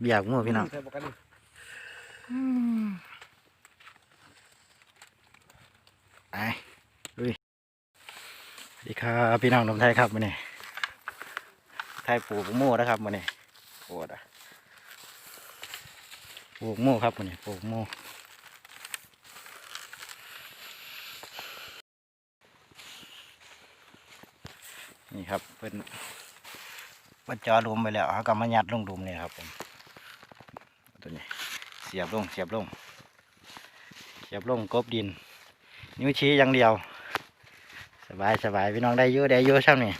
เบียกหมู่พี่น้องใส่ปกติไปลุยสวัสดีครับพี่น้องหนมไทยครับมื้อนี้ไทยปลูกหมู่นะครับมื้อนี้โอ้ดอะปลูกหมู่ครับมื้อนี้ปลูกหมู่นี่ครับเป็นเป็นจอหลุมไปแล้วเขาก็มายัดลงหลุมนี่ครับผมตัวนี้ เสียบลงเสียบลงเสียบลงกบดิน นิ้วชี้อย่างเดียว สบายสบายพี่น้องได้อยุ่ได้อยุ่ช่างนี่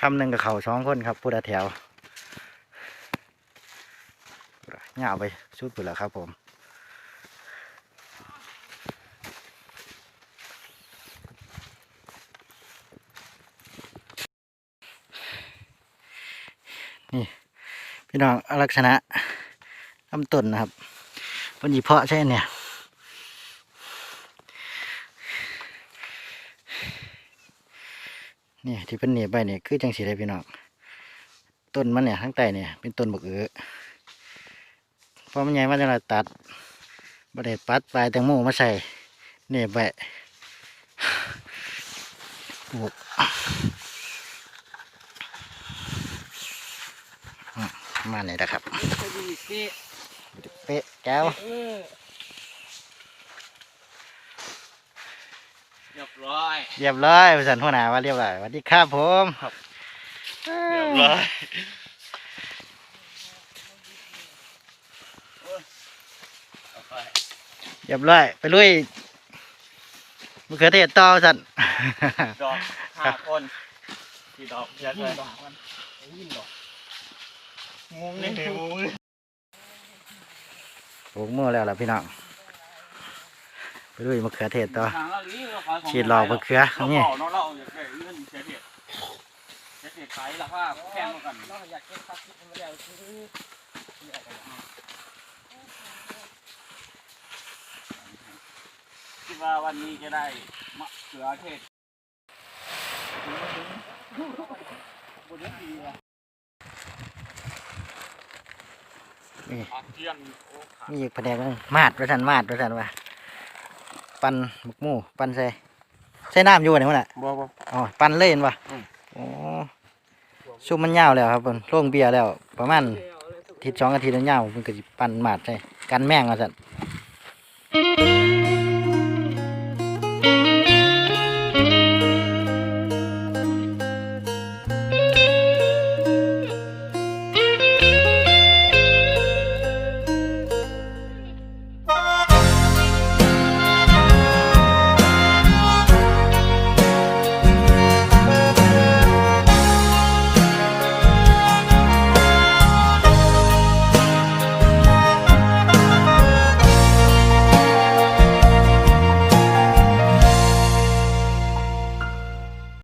คำหนึ่งกับเขาสองคนครับพูดแถวเงาไปชุดไปแล้วครับผม นี่พี่น้องลักษณะลำต้นนะครับเป็นหยีเพาะใช่เนี่ยนี่ที่เป็นเหนียบไปเนี่ยคือจังสีได้พี่น้องต้นมันเนี่ยข้างใต้เนี่ยเป็นต้นบกเอือพอมันใหญ่มาจะเราตัดบไดปัดปลายแตงโมมาใส่เนี่ยไปปลูก มาณนี้นะครับเป๊ะแก้วเรียบร้อยเรียบร้อยสันหัวหน้าว่าเรียบร้อยสวัสดีครับผมเรียบร้อยเรียบร้อยไปลุยมะเขือเทศต่อสันดอกห้าคนกี่ดอกเยอะเลยดอกมันยิ่งดอก งงนี่งงปลูกมือแล้วล่ะพี่น้องไปลุยมะเขือเทศต่อฉีดหลอกมะเขือเรานี่เนาะเราอยากได้เรื่องเสียเด็ดเสียเด็ดขายราคาแพงกว่ากันเราอยากเก็บซักที่มันแล้วซื้อคิดว่าวันนี้จะได้มะเขือเทศบนนี้ดีว่ะ นี่ผักเทียนโอ้ขาดมีอีกแผนกหนึงมาดประสันมาดประสันว่าปั่นหมกหมูปั่นใส่ใส่น้ำอยู่ไหนวะน่ะบ่บ่อ๋อปั่นเลยเห็นปะอืมโอ้ซุ่มมันยาวแล้วครับเพิ่นโล่งเบียร์แล้ว ประมาณอาทิตย์สองอาทิตย์แล้วยาวมันก็สิปั่นมาดใส่กันแมงมาสัน